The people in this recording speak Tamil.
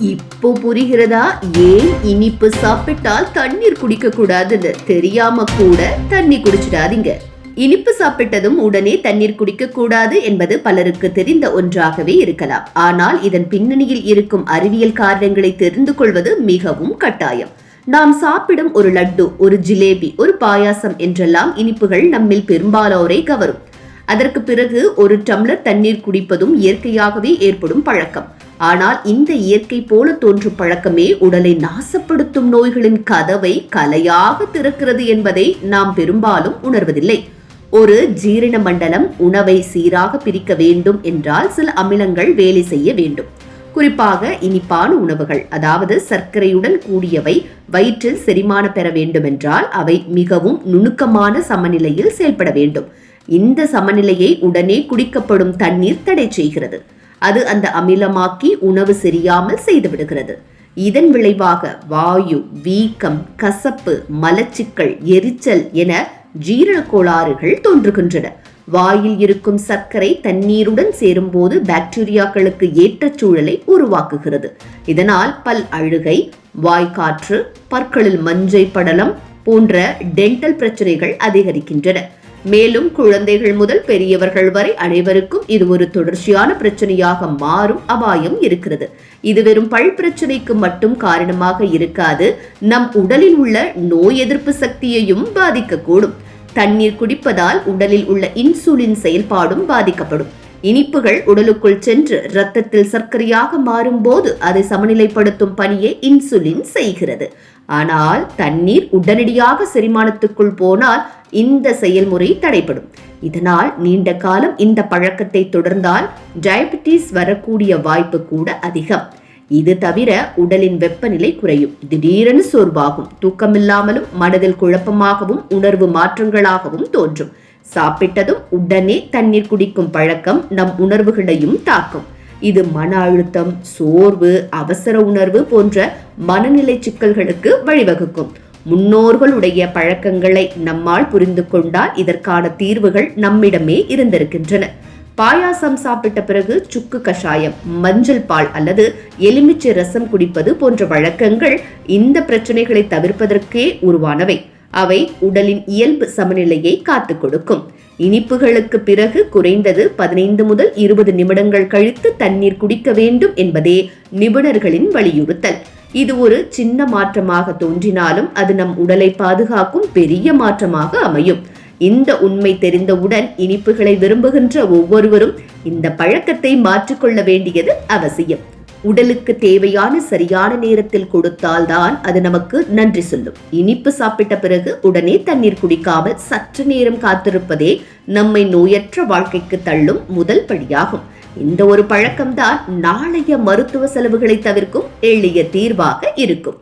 இப்போ புரிகிறதா? ஏன் இனிப்பு சாப்பிட்டால் தண்ணீர் குடிக்க கூடாதுன்னு தெரியாம கூட தண்ணி குடிச்சிடாதீங்க. இனிப்பு சாப்பிட்டதும் உடனே தண்ணீர் குடிக்க கூடாது என்பது பலருக்கு தெரிந்த ஒன்றாகவே இருக்கலாம். ஆனால் இதன் பின்னணியில் இருக்கும் அறிவியல் காரணங்களை தெரிந்து கொள்வது மிகவும் கட்டாயம். நாம் சாப்பிடும் ஒரு லட்டு ஒரு ஜிலேபி ஒரு பாயாசம் என்றெல்லாம் இனிப்புகள் நம்மில் பெரும்பாலோரை கவரும். அதற்கு பிறகு ஒரு டம்ளர் தண்ணீர் குடிப்பதும் இயற்கையாகவே ஏற்படும் பழக்கம். ஆனால் இந்த இயற்கை போல தோன்றும் பழக்கமே உடலை நாசப்படுத்தும் நோய்களின் கதவை கலையாக திறக்கிறது என்பதை நாம் பெரும்பாலும் உணர்வதில்லை. ஒரு ஜீரண மண்டலம் உணவை சீராக பிரிக்க வேண்டும் என்றால் சில அமிலங்கள் வேலை செய்ய வேண்டும். குறிப்பாக இனிப்பான உணவுகள் அதாவது சர்க்கரையுடன் கூடியவை வயிற்றில் செரிமான பெற வேண்டுமென்றால் அவை மிகவும் நுணுக்கமான சமநிலையில் செயல்பட வேண்டும். இந்த சமநிலையை உடனே குடிக்கப்படும் தண்ணீர் தடை செய்கிறது. அது அந்த அமிலமாக்கி உணவு சரியாமல் செய்துவிடுகிறது. இதன் விளைவாக வாயு வீக்கம் கசப்பு மலச்சிக்கல் எரிச்சல் என ஜீரண கோளாறுகள் தோன்றுகின்றன. வாயில் இருக்கும் சர்க்கரை தண்ணீருடன் சேரும்போது பாக்டீரியாக்களுக்கு ஏற்ற சூழலை உருவாக்குகிறது. இதனால் பல் அழுகை வாய்க்காற்று பற்களில் மஞ்சை படலம் போன்ற டென்டல் பிரச்சனைகள் அதிகரிக்கின்றன. மேலும் குழந்தைகள் முதல் பெரியவர்கள் வரை அனைவருக்கும் இது ஒரு தொடர்ச்சியான பிரச்சனையாக மாறும் அபாயம் இருக்கிறது. இது வெறும் பல் பிரச்சனைக்கு மட்டும் காரணமாக இருக்காது நம் உடலில் உள்ள நோய் எதிர்ப்பு சக்தியையும் பாதிக்கக்கூடும். தண்ணீர் குடிப்பதால் உடலில் உள்ள இன்சுலின் செயல்பாடும் பாதிக்கப்படும். இனிப்புகள் உடலுக்குள் சென்று இரத்தத்தில் சர்க்கரையாக மாறும்போது அதை சமநிலைப்படுத்தும் பணியை இன்சுலின் செய்கிறது. ஆனால் தண்ணீர் உடனடியாக செரிமானத்துக்குள் போனால் இந்த செயல்முறை தடைப்படும் இதனால் நீண்ட காலம் இந்த பழக்கத்தை தொடர்ந்தால் டயபிட்டிஸ் வரக்கூடிய வாய்ப்பு கூட அதிகம். இது தவிர உடலின் வெப்பநிலை குறையும். திடீரென சோர்வாகும். தூக்கமில்லாமலும் மனதில் குழப்பமாகவும் உணர்வு மாற்றங்களாகவும் தோன்றும். சாப்பிட்டதும் உடனே தண்ணீர் குடிக்கும் பழக்கம் நம் உணர்வுகளையும் தாக்கும். இது மன அழுத்தம் சோர்வு அவசர உணர்வு போன்ற மனநிலை சிக்கல்களுக்கு வழிவகுக்கும். முன்னோர்களுடைய பழக்கங்களை நம்மால் புரிந்து கொண்டால் இதற்கான தீர்வுகள் நம்மிடமே இருந்திருக்கின்றன. பாயாசம் சாப்பிட்ட பிறகு சுக்கு கஷாயம் மஞ்சள் பால் அல்லது எலுமிச்சை ரசம் குடிப்பது போன்ற வழக்கங்கள் இந்த பிரச்சனைகளை தவிர்ப்பதற்கே உருவானவை. அவை உடலின் இயல்பு சமநிலையை காத்து கொடுக்கும். இனிப்புகளுக்கு பிறகு குறைந்தது பதினைந்து முதல் இருபது நிமிடங்கள் கழித்து தண்ணீர் குடிக்க வேண்டும் என்பதே நிபுணர்களின் வலியுறுத்தல். இது ஒரு சின்ன மாற்றமாக தோன்றினாலும் அது நம் உடலை பாதுகாக்கும் பெரிய மாற்றமாக அமையும். இந்த உண்மை தெரிந்தவுடன் இனிப்புகளை விரும்புகின்ற ஒவ்வொருவரும் இந்த பழக்கத்தை மாற்றிக்கொள்ள வேண்டியது அவசியம். உடலுக்கு தேவையான சரியான நேரத்தில் கொடுத்தால்தான் அது நமக்கு நன்றி சொல்லும். இனிப்பு சாப்பிட்ட பிறகு உடனே தண்ணீர் குடிக்காமல் சற்று நேரம் காத்திருப்பதே நம்மை நோயற்ற வாழ்க்கைக்கு தள்ளும் முதல் படியாகும். இந்த ஒரு பழக்கம்தான் நாளைய மருத்துவ செலவுகளை தவிர்க்கும் எளிய தீர்வாக இருக்கும்.